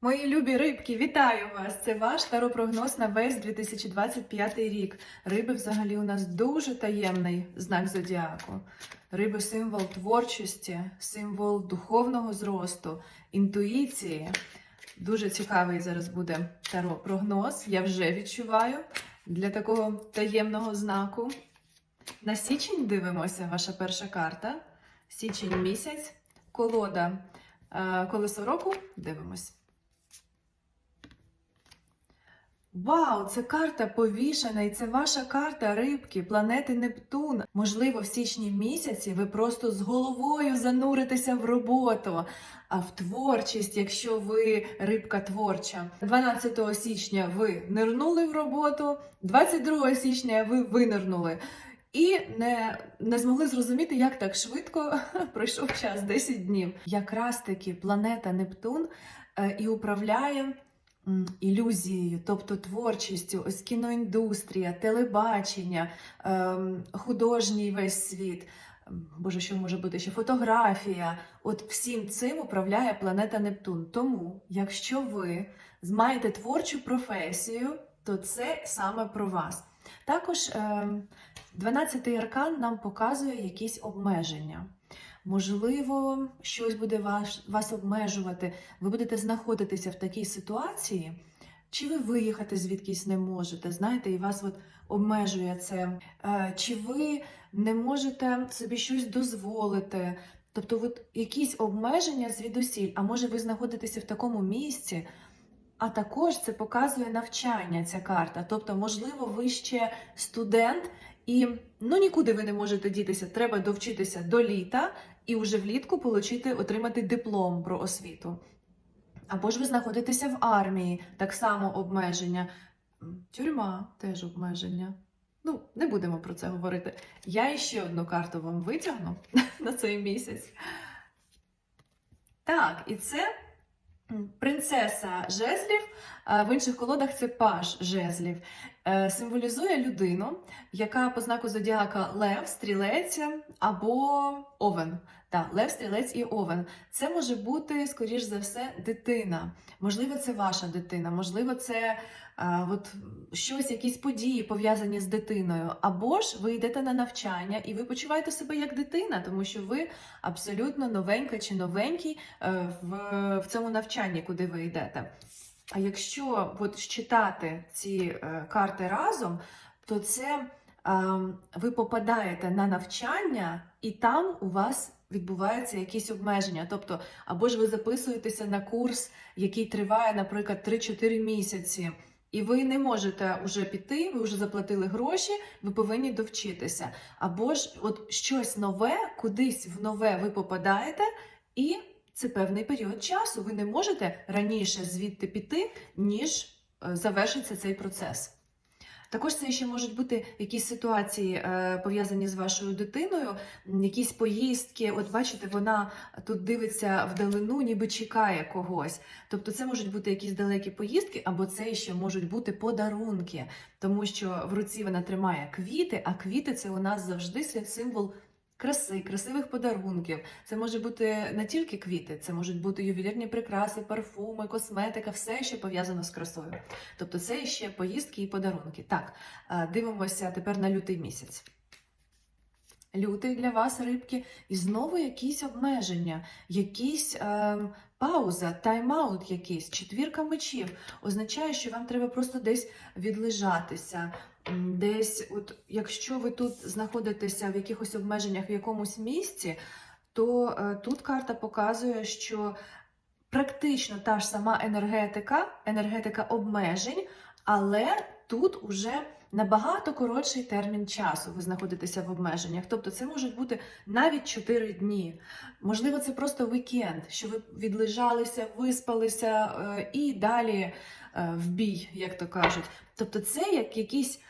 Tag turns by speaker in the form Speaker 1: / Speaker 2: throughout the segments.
Speaker 1: Мої любі рибки, вітаю вас! Це ваш таропрогноз на весь 2025 рік. Риби взагалі у нас дуже таємний знак зодіаку. Риби символ творчості, символ духовного зросту, інтуїції. Дуже цікавий зараз буде таро-прогноз. Я вже відчуваю для такого таємного знаку. На січень дивимося, ваша перша карта. Січень місяць, колода е, колесо року. Дивимось. Вау, це карта повішена, і це ваша карта рибки, планети Нептун. Можливо, в січні місяці ви просто з головою зануритеся в роботу, а в творчість, якщо ви рибка творча. 12 січня ви нирнули в роботу, 22 січня ви винирнули. І не, не змогли зрозуміти, як так швидко пройшов час 10 днів. Якраз таки планета Нептун е, і управляє ілюзією, тобто творчістю, ось кіноіндустрія, телебачення, ем, художній весь світ. Боже, що може бути ще фотографія. От всім цим управляє планета Нептун. Тому, якщо ви маєте творчу професію, то це саме про вас. Також ем, 12-й аркан нам показує якісь обмеження. Можливо, щось буде вас, вас обмежувати. Ви будете знаходитися в такій ситуації, чи ви виїхати звідкись не можете, знаєте, і вас от обмежує це. Е, Чи ви не можете собі щось дозволити? Тобто, от якісь обмеження звідусіль, а може ви знаходитеся в такому місці, а також це показує навчання ця карта. Тобто, можливо, ви ще студент, і ну нікуди ви не можете дітися. Треба довчитися до літа і вже влітку получити, отримати диплом про освіту. Або ж ви знаходитеся в армії, так само обмеження. Тюрма теж обмеження. Ну, не будемо про це говорити. Я ще одну карту вам витягну на цей місяць. Так, і це принцеса жезлів, в інших колодах це паж жезлів. Е, Символізує людину, яка по знаку зодіака Лев, Стрілець або Овен. Так, Лев, Стрілець і Овен. Це може бути, скоріш за все, дитина. Можливо, це ваша дитина, можливо, це а, от, щось, якісь події пов'язані з дитиною. Або ж ви йдете на навчання і ви почуваєте себе як дитина, тому що ви абсолютно новенька чи новенький е, в, в цьому навчанні, куди ви йдете. А якщо от читати ці е, карти разом, то це е, ви попадаєте на навчання, і там у вас відбуваються якісь обмеження. Тобто, або ж ви записуєтеся на курс, який триває, наприклад, 3-4 місяці. І ви не можете вже піти, ви вже заплатили гроші, ви повинні довчитися. Або ж от щось нове, кудись в нове ви попадаєте, і це певний період часу. Ви не можете раніше звідти піти, ніж е, завершиться цей процес. Також це ще можуть бути якісь ситуації е, пов'язані з вашою дитиною, якісь поїздки. От бачите, вона тут дивиться вдалину, ніби чекає когось. Тобто, це можуть бути якісь далекі поїздки, або це ще можуть бути подарунки, тому що в руці вона тримає квіти, а квіти це у нас завжди си- символ. Краси, красивих подарунків. Це може бути не тільки квіти, це можуть бути ювелірні прикраси, парфуми, косметика, все, що пов'язано з красою. Тобто це ще поїздки і подарунки. Так, е, дивимося тепер на лютий місяць. Лютий для вас, рибки, і знову якісь обмеження, якісь е, пауза, тайм-аут якийсь, четвірка мечів. Означає, що вам треба просто десь відлежатися. Десь, от, якщо ви тут знаходитеся в якихось обмеженнях в якомусь місці, то е, тут карта показує, що практично та ж сама енергетика, енергетика обмежень, але тут уже набагато коротший термін часу ви знаходитеся в обмеженнях. Тобто це можуть бути навіть 4 дні. Можливо, це просто вікенд, що ви відлежалися, виспалися е, і далі е, в бій, як то кажуть. Тобто, це як якийсь е,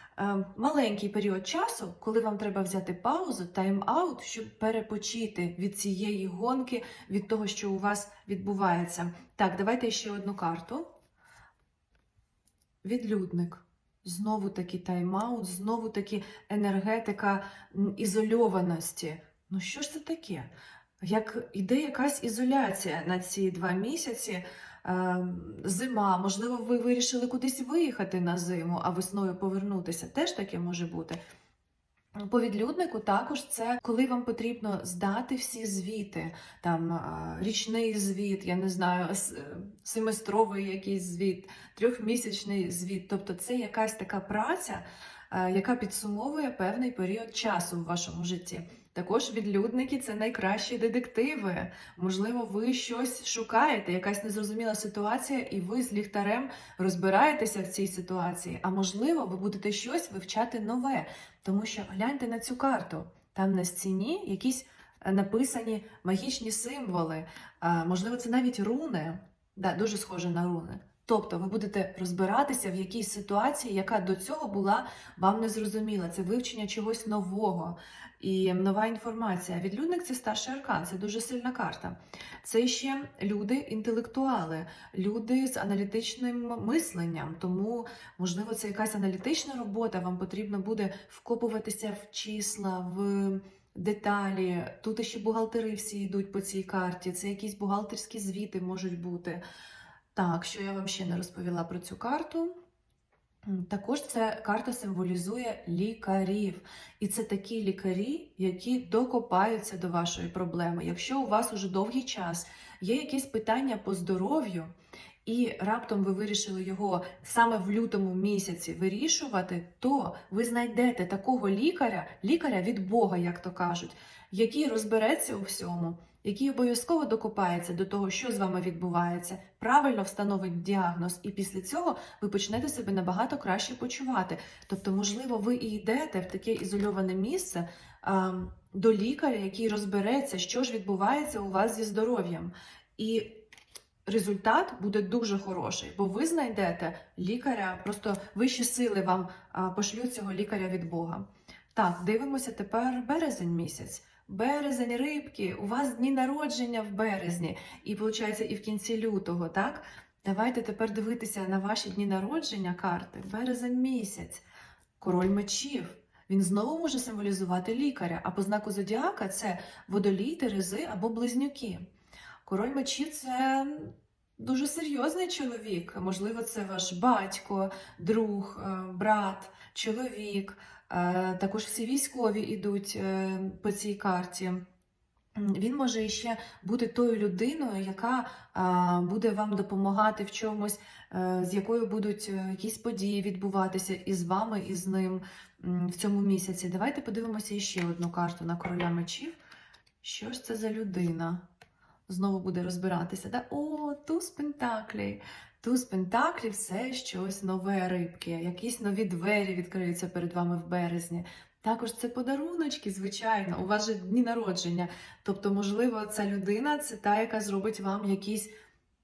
Speaker 1: маленький період часу, коли вам треба взяти паузу, тайм-аут, щоб перепочити від цієї гонки, від того, що у вас відбувається. Так, давайте ще одну карту. Відлюдник. Знову таки тайм-аут, знову таки енергетика ізольованості. Ну що ж це таке? Як іде якась ізоляція на ці два місяці, е, зима, можливо, ви вирішили кудись виїхати на зиму, а весною повернутися. Теж таке може бути. По відлюднику також це коли вам потрібно здати всі звіти, там річний звіт, я не знаю, е, семестровий якийсь звіт, трьохмісячний звіт. Тобто це якась така праця, е, яка підсумовує певний період часу в вашому житті. Також відлюдники це найкращі детективи. Можливо, ви щось шукаєте, якась незрозуміла ситуація, і ви з ліхтарем розбираєтеся в цій ситуації. А можливо, ви будете щось вивчати нове. Тому що гляньте на цю карту. Там на стіні якісь е, написані магічні символи. Можливо, це навіть руни. Да, дуже схоже на руни. Тобто ви будете розбиратися в якійсь ситуації, яка до цього була вам незрозуміла. Це вивчення чогось нового і нова інформація. Відлюдник це старший аркан, це дуже сильна карта. Це ще люди інтелектуали, люди з аналітичним мисленням. Тому Можливо, це якась аналітична робота, вам потрібно буде вкопуватися в числа, в деталі. Тут ще бухгалтери всі йдуть по цій карті, це якісь бухгалтерські звіти можуть бути. Так, що я вам ще не розповіла про цю карту. Також ця карта символізує лікарів. І це такі лікарі, які докопаються до вашої проблеми. Якщо у вас уже довгий час є якісь питання по здоров'ю, і раптом ви вирішили його саме в лютому місяці вирішувати, то ви знайдете такого лікаря, лікаря від Бога, як то кажуть, який розбереться у всьому, який обов'язково докопається до того, що з вами відбувається, правильно встановить діагноз, і після цього ви почнете себе набагато краще почувати. Тобто, можливо, ви і йдете в таке ізольоване місце а, до лікаря, який розбереться, що ж відбувається у вас зі здоров'ям. І результат буде дуже хороший, бо ви знайдете лікаря, просто вищі сили вам пошлють цього лікаря від Бога. Так, дивимося тепер березень місяць. Березень, рибки, у вас дні народження в березні, і виходить, і в кінці лютого, так? Давайте тепер дивитися на ваші дні народження карти. Березень місяць, король мечів. Він знову може символізувати лікаря, а по знаку зодіака це водолій, терези або близнюки. Король мечів це дуже серйозний чоловік. Можливо, це ваш батько, друг, е, брат, чоловік. Е, Також всі військові йдуть е, по цій карті. Він може ще бути тою людиною, яка буде вам допомагати в чомусь, е, з якою будуть е, якісь події відбуватися із вами, і з ним в цьому місяці. Давайте подивимося ще одну карту на короля мечів. Що ж це за людина? Знову буде розбиратися. Да? О, туз пентаклей. Туз пентаклів це щось нове рибки, якісь нові двері відкриються перед вами в березні. Також це подаруночки, звичайно, у вас же дні народження. Тобто, можливо, ця людина це та, яка зробить вам якийсь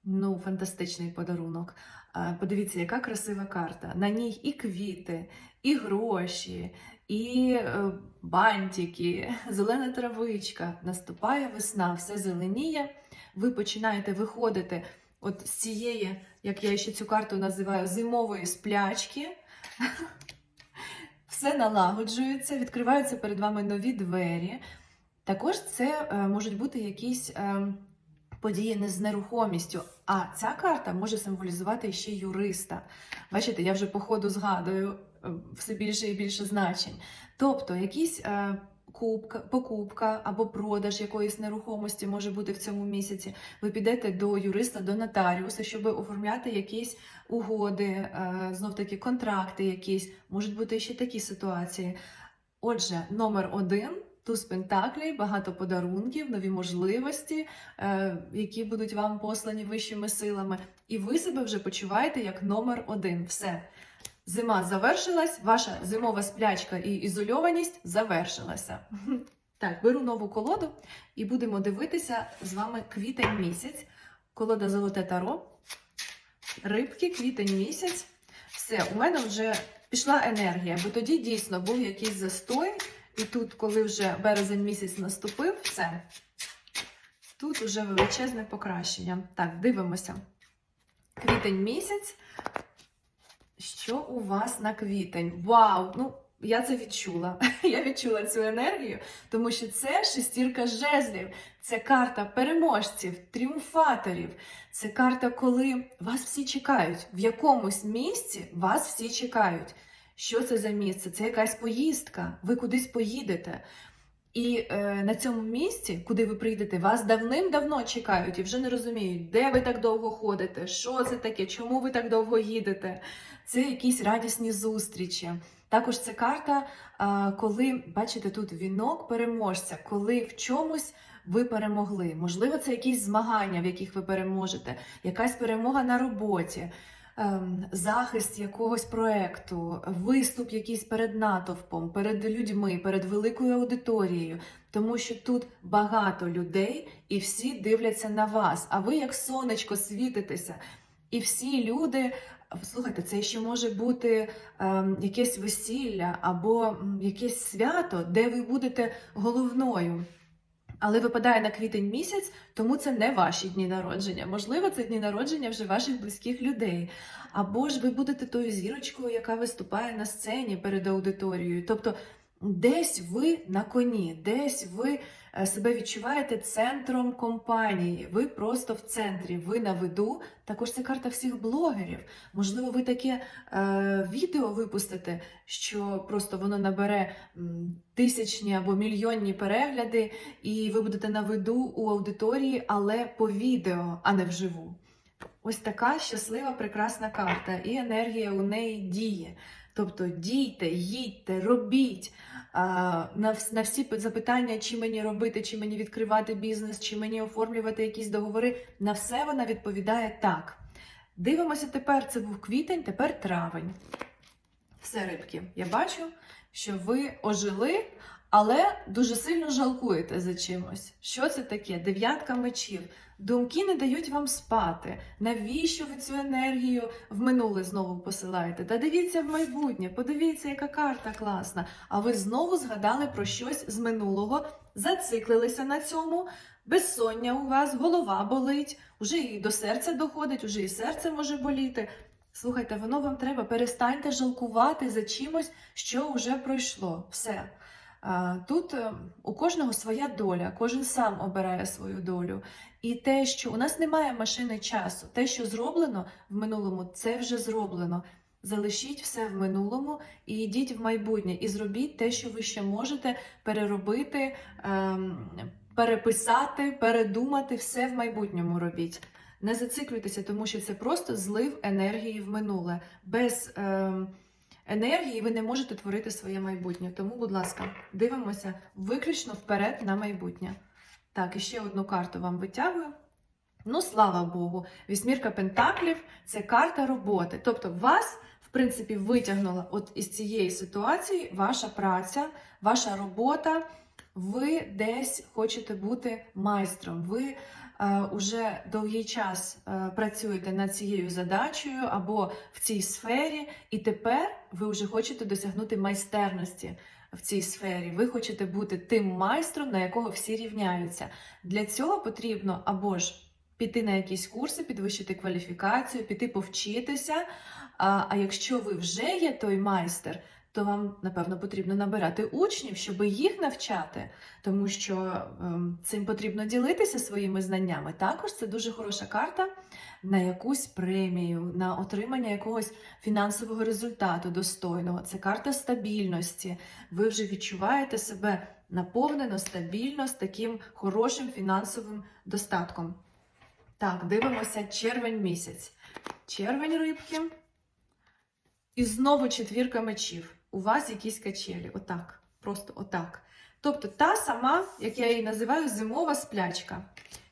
Speaker 1: ну, фантастичний подарунок. Подивіться, яка красива карта. На ній і квіти, і гроші, і е, бантики, зелена травичка. Наступає весна, все зеленіє. Ви починаєте виходити от з цієї, як я ще цю карту називаю, зимової сплячки. Все налагоджується, відкриваються перед вами нові двері. Також це е, можуть бути якісь е, події не з нерухомістю. А ця карта може символізувати ще юриста. Бачите, я вже по ходу згадую е, все більше і більше значень. Тобто, якісь е, купка, покупка або продаж якоїсь нерухомості може бути в цьому місяці. Ви підете до юриста, до нотаріуса, щоб оформляти якісь угоди, е, знов таки контракти якісь. Можуть бути ще такі ситуації. Отже, номер один. Туз Пентаклей, багато подарунків, нові можливості, е, які будуть вам послані вищими силами. І ви себе вже почуваєте як номер один. Все. Зима завершилась, ваша зимова сплячка і ізольованість завершилася. Так, беру нову колоду і будемо дивитися з вами квітень місяць. Колода Золоте Таро. Рибки, квітень місяць. Все, у мене вже пішла енергія, бо тоді дійсно був якийсь застой. І тут, коли вже березень місяць наступив, все. Тут вже величезне покращення. Так, дивимося. Квітень місяць. Що у вас на квітень? Вау! Ну, я це відчула. Я відчула цю енергію, тому що це шестірка жезлів, це карта переможців, тріумфаторів. Це карта, коли вас всі чекають. В якомусь місці вас всі чекають. Що це за місце? Це якась поїздка. Ви кудись поїдете. І е, на цьому місці, куди ви прийдете, вас давним-давно чекають і вже не розуміють, де ви так довго ходите, що це таке, чому ви так довго їдете. Це якісь радісні зустрічі. Також це карта, е, коли бачите тут вінок переможця, коли в чомусь ви перемогли. Можливо, це якісь змагання, в яких ви переможете, якась перемога на роботі. Ем, Захист якогось проекту, виступ якийсь перед натовпом, перед людьми, перед великою аудиторією, тому що тут багато людей і всі дивляться на вас, а ви як сонечко світитеся. І всі люди, слухайте, це ще може бути ем, якесь весілля або якесь свято, де ви будете головною. Але випадає на квітень місяць, тому це не ваші дні народження. Можливо, це дні народження вже ваших близьких людей. Або ж ви будете тою зірочкою, яка виступає на сцені перед аудиторією. Тобто десь ви на коні, десь ви себе відчуваєте центром компанії. Ви просто в центрі, ви на виду. Також це карта всіх блогерів. Можливо, ви таке е, відео випустите, що просто воно набере тисячні або мільйонні перегляди, і ви будете на виду у аудиторії, але по відео, а не вживу. Ось така щаслива, прекрасна карта, і енергія у неї діє. Тобто дійте, їдьте, робіть. На, на всі запитання, чи мені робити, чи мені відкривати бізнес, чи мені оформлювати якісь договори, на все вона відповідає так. Дивимося тепер, це був квітень, тепер травень. Все, рибки, я бачу, що ви ожили, але дуже сильно жалкуєте за чимось. Що це таке? Дев'ятка мечів. Думки не дають вам спати. Навіщо ви цю енергію в минуле знову посилаєте? Та дивіться в майбутнє, подивіться, яка карта класна. А ви знову згадали про щось з минулого, зациклилися на цьому. Безсоння у вас, голова болить, уже і до серця доходить, уже і серце може боліти. Слухайте, воно вам треба. Перестаньте жалкувати за чимось, що вже пройшло. Все. Тут е, у кожного своя доля, кожен сам обирає свою долю. І те, що у нас немає машини часу, те, що зроблено в минулому, це вже зроблено. Залишіть все в минулому і йдіть в майбутнє, і зробіть те, що ви ще можете переробити, ем, переписати, передумати, все в майбутньому робіть. Не зациклюйтеся, тому що це просто злив енергії в минуле. Без ем, енергії ви не можете творити своє майбутнє. Тому, будь ласка, дивимося виключно вперед на майбутнє. Так, і ще одну карту вам витягую. Ну, слава Богу, вісьмірка пентаклів це карта роботи. Тобто, вас, в принципі, витягнула от із цієї ситуації ваша праця, ваша робота. Ви десь хочете бути майстром. Ви уже довгий час е, працюєте над цією задачею або в цій сфері, і тепер ви вже хочете досягнути майстерності в цій сфері. Ви хочете бути тим майстром, на якого всі рівняються. Для цього потрібно або ж піти на якісь курси, підвищити кваліфікацію, піти повчитися. А якщо ви вже є той майстер, то вам, напевно, потрібно набирати учнів, щоб їх навчати, тому що ем, цим потрібно ділитися своїми знаннями. Також це дуже хороша карта на якусь премію, на отримання якогось фінансового результату достойного. Це карта стабільності. Ви вже відчуваєте себе наповнено, стабільно з таким хорошим фінансовим достатком. Так, дивимося червень місяць. Червень рибки. І знову четвірка мечів. У вас якісь качелі. Отак. Просто отак. Тобто та сама, як я її називаю, зимова сплячка,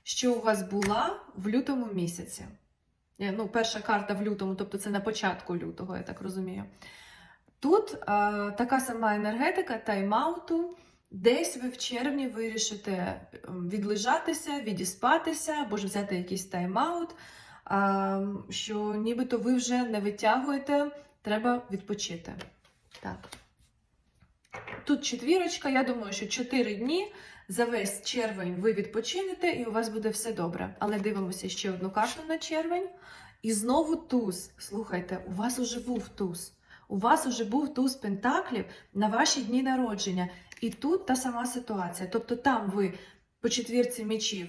Speaker 1: що у вас була в лютому місяці. Е, Ну, перша карта в лютому, тобто це на початку лютого, я так розумію. Тут е, така сама енергетика тайм-ауту. Десь ви в червні вирішите ем, відлежатися, відіспатися, або ж взяти якийсь тайм-аут, а, що нібито ви вже не витягуєте, треба відпочити. Так. Тут четвірочка, я думаю, що 4 дні за весь червень ви відпочинете і у вас буде все добре. Але дивимося ще одну карту на червень. І знову туз. Слухайте, у вас уже був туз. У вас уже був туз пентаклів на ваші дні народження. І тут та сама ситуація. Тобто там ви по четвірці мечів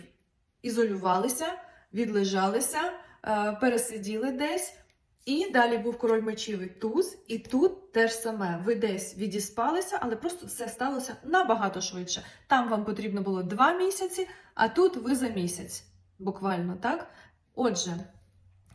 Speaker 1: ізолювалися, відлежалися, е, пересиділи десь. І далі був король мечів і туз, і тут теж саме. Ви десь відіспалися, але просто все сталося набагато швидше. Там вам потрібно було два місяці, а тут ви за місяць. Буквально так. Отже,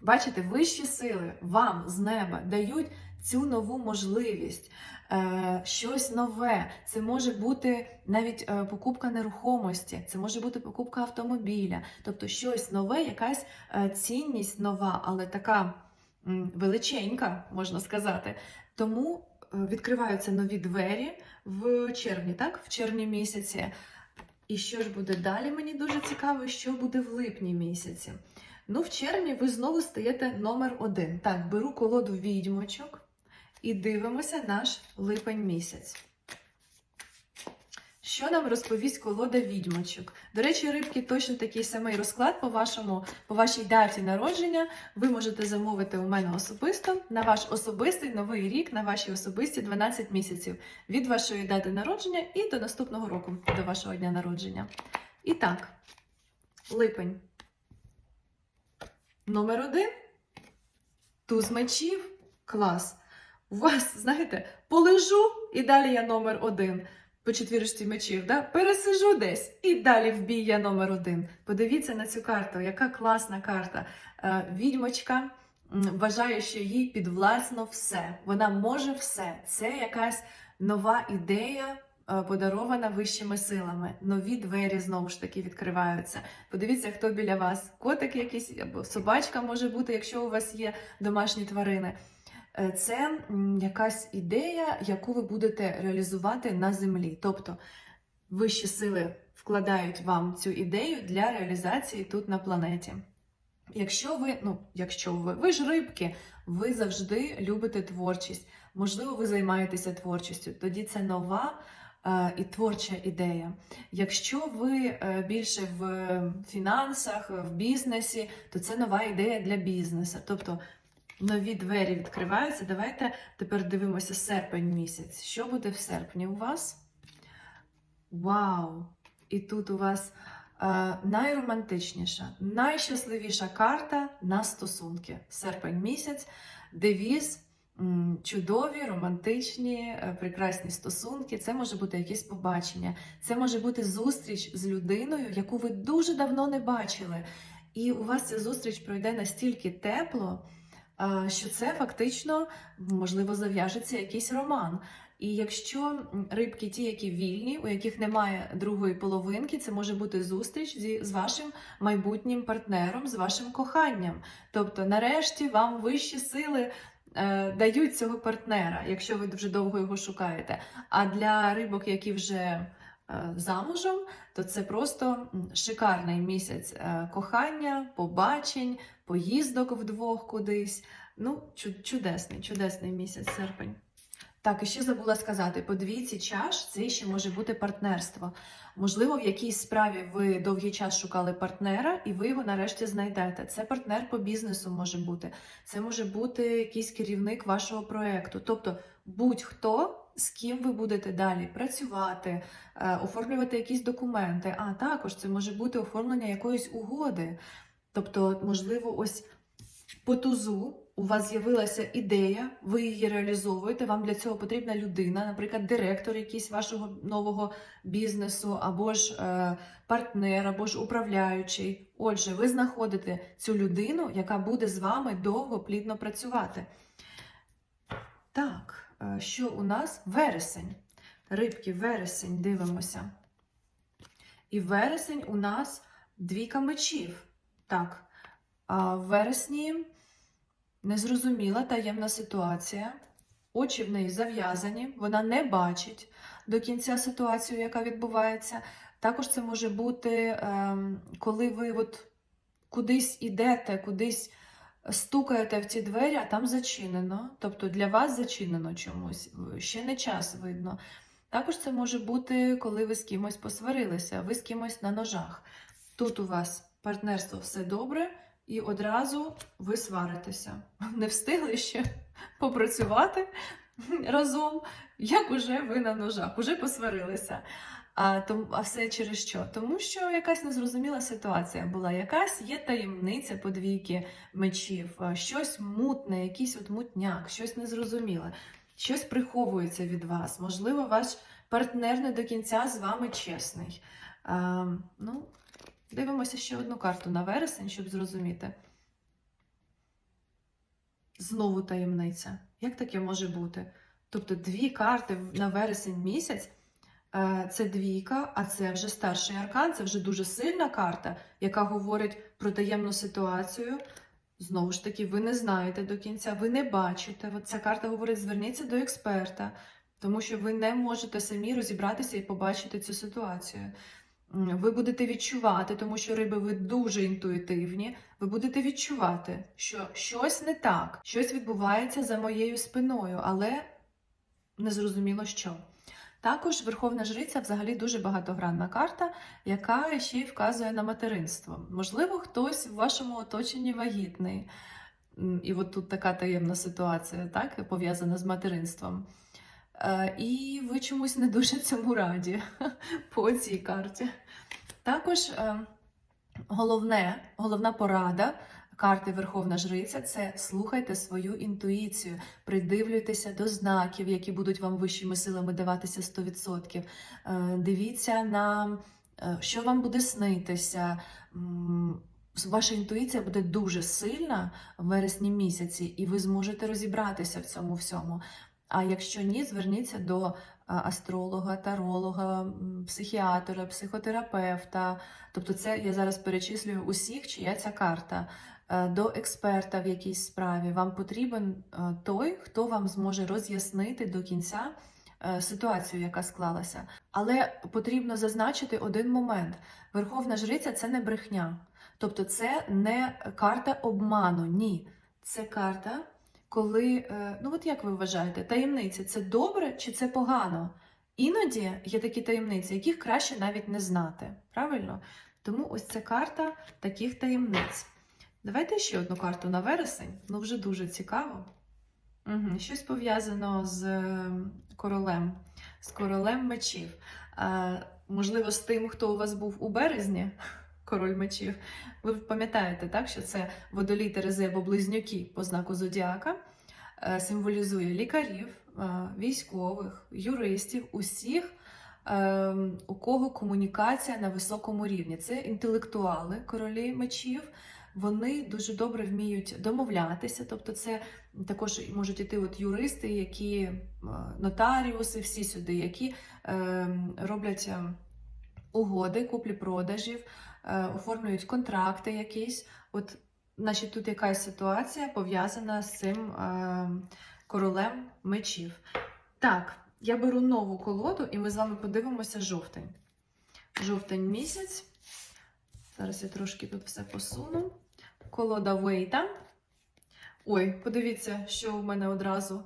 Speaker 1: бачите, вищі сили вам з неба дають цю нову можливість, е, щось нове. Це може бути навіть е, покупка нерухомості, це може бути покупка автомобіля, тобто щось нове, якась е, цінність нова, але така величенька, можна сказати. Тому е, відкриваються нові двері в червні, так? В червні місяці. І що ж буде далі? Мені дуже цікаво, що буде в липні місяці. Ну, в червні ви знову стаєте номер один. Так, беру колоду відьмочок і дивимося наш липень місяць. Що нам розповість колода відьмочок? До речі, рибки точно такий самий розклад по вашому, по вашій даті народження. Ви можете замовити у мене особисто на ваш особистий новий рік, на ваші особисті 12 місяців від вашої дати народження і до наступного року, до вашого дня народження. І так, липень. Номер один. Туз мечів. Клас. У вас, знаєте, полежу і далі я номер один. По четвірочці мечів, да? пересижу десь і далі в бій я номер один. Подивіться на цю карту, яка класна карта. Е, Відьмочка вважає, що їй підвласно все. Вона може все. Це якась нова ідея, е, подарована вищими силами. Нові двері знову ж таки відкриваються. Подивіться, хто біля вас. Котик якийсь або собачка може бути, якщо у вас є домашні тварини. Е, Це якась ідея, яку ви будете реалізувати на землі. Тобто вищі сили вкладають вам цю ідею для реалізації тут на планеті. Якщо ви, ну, якщо ви, ви ж рибки, ви завжди любите творчість, можливо, ви займаєтеся творчістю, тоді це нова е, і творча ідея. Якщо ви е, більше в фінансах, в бізнесі, то це нова ідея для бізнесу. Тобто нові двері відкриваються. Давайте тепер дивимося серпень місяць. Що буде в серпні у вас? Вау! І тут у вас е, найромантичніша, найщасливіша карта на стосунки. Серпень місяць, девіз. Чудові, романтичні, е, прекрасні стосунки. Це може бути якесь побачення, це може бути зустріч з людиною, яку ви дуже давно не бачили. І у вас ця зустріч пройде настільки тепло, що це фактично можливо зав'яжеться якийсь роман. І якщо рибки, ті, які вільні, у яких немає другої половинки, це може бути зустріч зі з вашим майбутнім партнером, з вашим коханням. Тобто, нарешті вам вищі сили. е, Дають цього партнера, якщо ви вже довго його шукаєте. А для рибок, які вже е, замужем, то це просто шикарний місяць е, кохання, побачень, поїздок вдвох кудись. Ну, чудесний, чудесний місяць серпень. Так, і ще забула сказати: по двійці чаш це ще може бути партнерство. Можливо, в якійсь справі ви довгий час шукали партнера, і ви його нарешті знайдете. Це партнер по бізнесу може бути, це може бути якийсь керівник вашого проекту. Тобто, будь-хто, з ким ви будете далі працювати, е, оформлювати якісь документи. А також це може бути оформлення якоїсь угоди. Тобто, можливо, ось по тузу у вас з'явилася ідея, ви її реалізовуєте. Вам для цього потрібна людина, наприклад, директор якийсь вашого нового бізнесу, або ж е, партнер, або ж управляючий. Отже, ви знаходите цю людину, яка буде з вами довго плідно працювати. Так, що у нас? Вересень. Рибки, вересень, дивимося. І вересень у нас двійка мечів. Так, а в вересні незрозуміла таємна ситуація. Очі в неї зав'язані, вона не бачить до кінця ситуацію, яка відбувається. Також це може бути, ем, коли ви от кудись ідете, кудись стукаєте в ці двері, а там зачинено. Тобто для вас зачинено чомусь, ще не час видно. Також це може бути, коли ви з кимось посварилися, ви з кимось на ножах. Тут у вас партнерство все добре, і одразу ви сваритеся. Не встигли ще попрацювати разом, як уже ви на ножах, уже посварилися. А, тому, а все через що? Тому що якась незрозуміла ситуація була, якась є таємниця подвійки мечів, щось мутне, якийсь от мутняк, щось незрозуміле, щось приховується від вас. Можливо, ваш партнер не до кінця з вами чесний. А, ну, дивимося ще одну карту на вересень, щоб зрозуміти. Знову таємниця. Як таке може бути? Тобто дві карти на вересень місяць. Е, Це двійка, а це вже старший аркан, це вже дуже сильна карта, яка говорить про таємну ситуацію. Знову ж таки, ви не знаєте до кінця, ви не бачите. От ця карта говорить: зверніться до експерта, тому що ви не можете самі розібратися і побачити цю ситуацію. Ви будете відчувати, тому що риби ви дуже інтуїтивні. Ви будете відчувати, що щось не так, щось відбувається за моєю спиною, але незрозуміло що. Також Верховна Жриця взагалі дуже багатогранна карта, яка ще й вказує на материнство. Можливо, хтось в вашому оточенні вагітний. І от тут така таємна ситуація, так, пов'язана з материнством. Е, І ви чомусь не дуже цьому раді по цій карті. Також е, головне, головна порада карти Верховна Жриця це слухайте свою інтуїцію, придивлюйтеся до знаків, які будуть вам вищими силами даватися 100%. Е, Дивіться на е, що вам буде снитися. Ваша інтуїція буде дуже сильна в вересні місяці, і ви зможете розібратися в цьому всьому. А якщо ні, зверніться до астролога, таролога, психіатра, психотерапевта. Тобто, це я зараз перечислюю усіх, чия ця карта. Е, До експерта в якійсь справі вам потрібен е, той, хто вам зможе роз'яснити до кінця е, ситуацію, яка склалася. Але потрібно зазначити один момент: Верховна Жриця це не брехня. Тобто, це не карта обману. Ні, це карта коли, ну от як ви вважаєте, таємниця це добре чи це погано? Іноді є такі таємниці, яких краще навіть не знати. Правильно? Тому ось ця карта таких таємниць. Давайте ще одну карту на вересень. Ну, вже дуже цікаво. Угу. Щось пов'язано з е, королем, з королем мечів. А, можливо, з тим, хто у вас був у березні, король мечів. Ви пам'ятаєте, так, що це водолій Терези або близнюки по знаку Зодіака, е, символізує лікарів, е, військових, юристів, усіх, е, у кого комунікація на високому рівні. Це інтелектуали, королі мечів. Вони дуже добре вміють домовлятися, тобто це також можуть іти от юристи, які е, нотаріуси, всі сюди, які е, роблять е, угоди, куплі-продажів, е, оформлюють контракти якісь. От, значить, тут якась ситуація пов'язана з цим е, королем мечів. Так, я беру нову колоду, і ми з вами подивимося жовтень. Жовтень місяць. Зараз я трошки тут все посуну. Колода Вейта. Ой, подивіться, що у мене одразу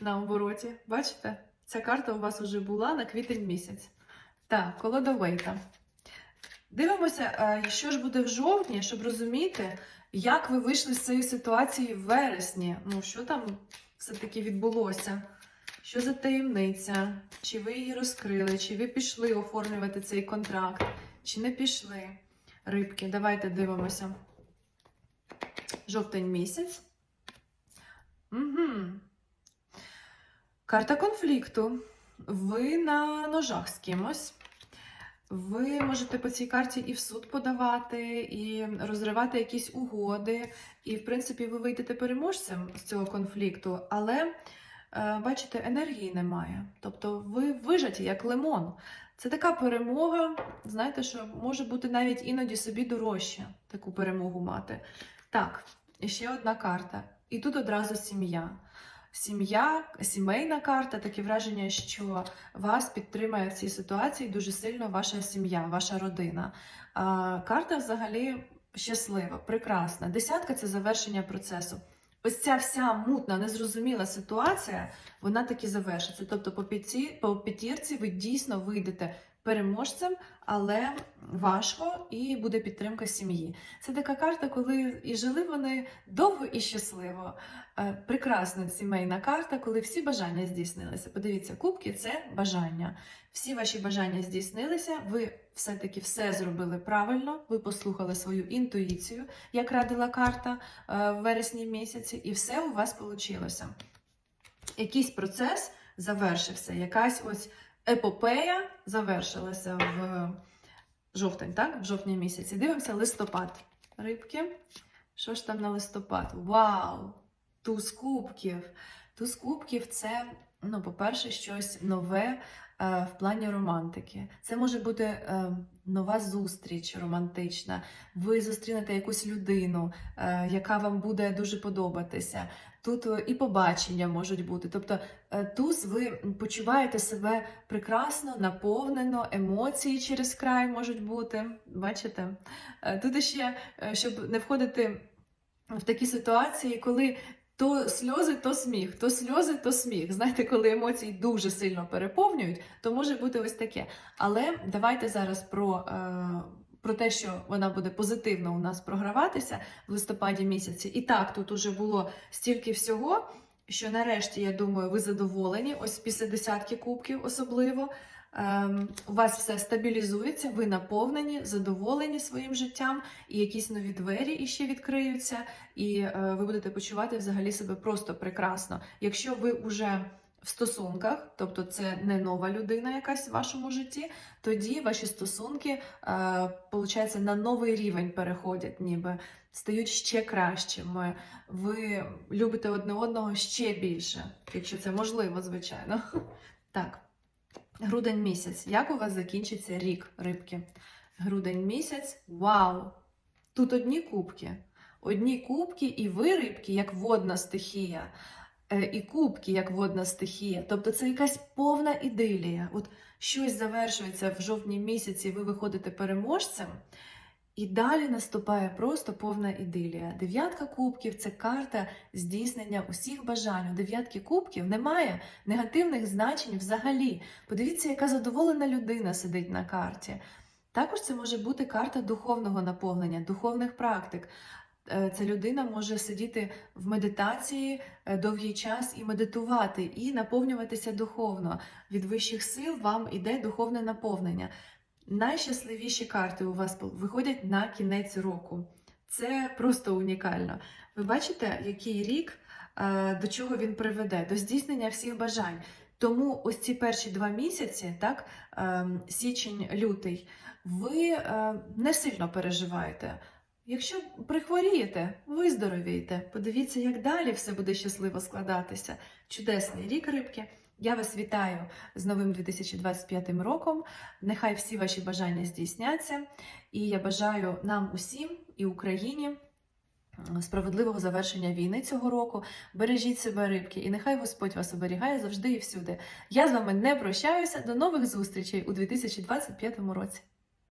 Speaker 1: на обороті. Бачите? Ця карта у вас вже була на квітень місяць. Так, колода Вейта. Дивимося, е, що ж буде в жовтні, щоб розуміти, як ви вийшли з цієї ситуації в вересні. Ну, що там все-таки відбулося? Що за таємниця? Чи ви її розкрили, чи ви пішли оформлювати цей контракт, чи не пішли? Рибки, давайте дивимося. Жовтень місяць. Угу. Карта конфлікту. Ви на ножах з кимось. Ви можете по цій карті і в суд подавати, і розривати якісь угоди. І, в принципі, ви вийдете переможцем з цього конфлікту, але е, бачите, енергії немає. Тобто ви вижаті як лимон. Це така перемога, знаєте, що може бути навіть іноді собі дорожче таку перемогу мати. Так, ще одна карта. І тут одразу сім'я. Сім'я, сімейна карта, таке враження, що вас підтримає в цій ситуації дуже сильно ваша сім'я, ваша родина. А, карта взагалі щаслива, прекрасна. Десятка це завершення процесу. Ось ця вся мутна, незрозуміла ситуація, вона таки завершиться. Тобто, по п'ятірці ви дійсно вийдете переможцем, але важко і буде підтримка сім'ї. Це така карта, коли і жили вони довго і щасливо. Е, Прекрасна сімейна карта, коли всі бажання здійснилися. Подивіться, кубки це бажання. Всі ваші бажання здійснилися. Ви все-таки все зробили правильно. Ви послухали свою інтуїцію, як радила карта е, в вересні місяці, і все у вас вийшло. Якийсь процес завершився, якась ось епопея завершилася в жовтень, так? В жовтні місяці. Дивимося листопад. Рибки. Що ж там на листопад? Вау! Туз кубків. Туз кубків це, ну, по-перше, щось нове в плані романтики. Це може бути е, нова зустріч романтична. Ви зустрінете якусь людину, е, яка вам буде дуже подобатися. Тут е, і побачення можуть бути. Тобто е, туз ви почуваєте себе прекрасно, наповнено, емоції через край можуть бути. Бачите? Е, Тут ще, е, щоб не входити в такі ситуації, коли то сльози, то сміх, то сльози, то сміх. Знаєте, коли емоції дуже сильно переповнюють, то може бути ось таке. Але давайте зараз про. е, Про те, що вона буде позитивно у нас програватися в листопаді місяці. І так, тут уже було стільки всього, що нарешті, я думаю, ви задоволені. Ось після десятки кубків особливо. Ем, у вас все стабілізується, ви наповнені, задоволені своїм життям, і якісь нові двері іще відкриються, і е, ви будете почувати взагалі себе просто прекрасно. Якщо ви вже в стосунках, тобто це не нова людина якась в вашому житті, тоді ваші стосунки, е, получається, на новий рівень переходять, ніби стають ще кращими. Ви любите одне одного ще більше, якщо це можливо, звичайно. Так. Грудень місяць. Як у вас закінчиться рік, рибки? Грудень місяць. Вау! Тут одні кубки. Одні кубки, і ви рибки, як водна стихія, Е, і кубки, як водна стихія. Тобто це якась повна ідилія. От щось завершується в жовтні місяці, ви виходите переможцем. І далі наступає просто повна ідилія. Дев'ятка кубків це карта здійснення усіх бажань. У дев'ятки кубків немає негативних значень взагалі. Подивіться, яка задоволена людина сидить на карті. Також це може бути карта духовного наповнення, духовних практик. Е, Ця людина може сидіти в медитації е, довгий час і медитувати, і наповнюватися духовно. Від вищих сил вам іде духовне наповнення. Найщасливіші карти у вас виходять на кінець року. Це просто унікально. Ви бачите, який рік е, до чого він приведе? До здійснення всіх бажань. Тому ось ці перші два місяці, так, ем, січень, лютий, ви е, не сильно переживаєте. Якщо прихворієте, виздоровієте. Подивіться, як далі все буде щасливо складатися. Чудесний рік, рибки. Я вас вітаю з новим 2025 роком. Нехай всі ваші бажання здійсняться. І я бажаю нам усім і Україні справедливого завершення війни цього року. Бережіть себе, рибки, і нехай Господь вас оберігає завжди і всюди. Я з вами не прощаюся. До нових зустрічей у 2025 році.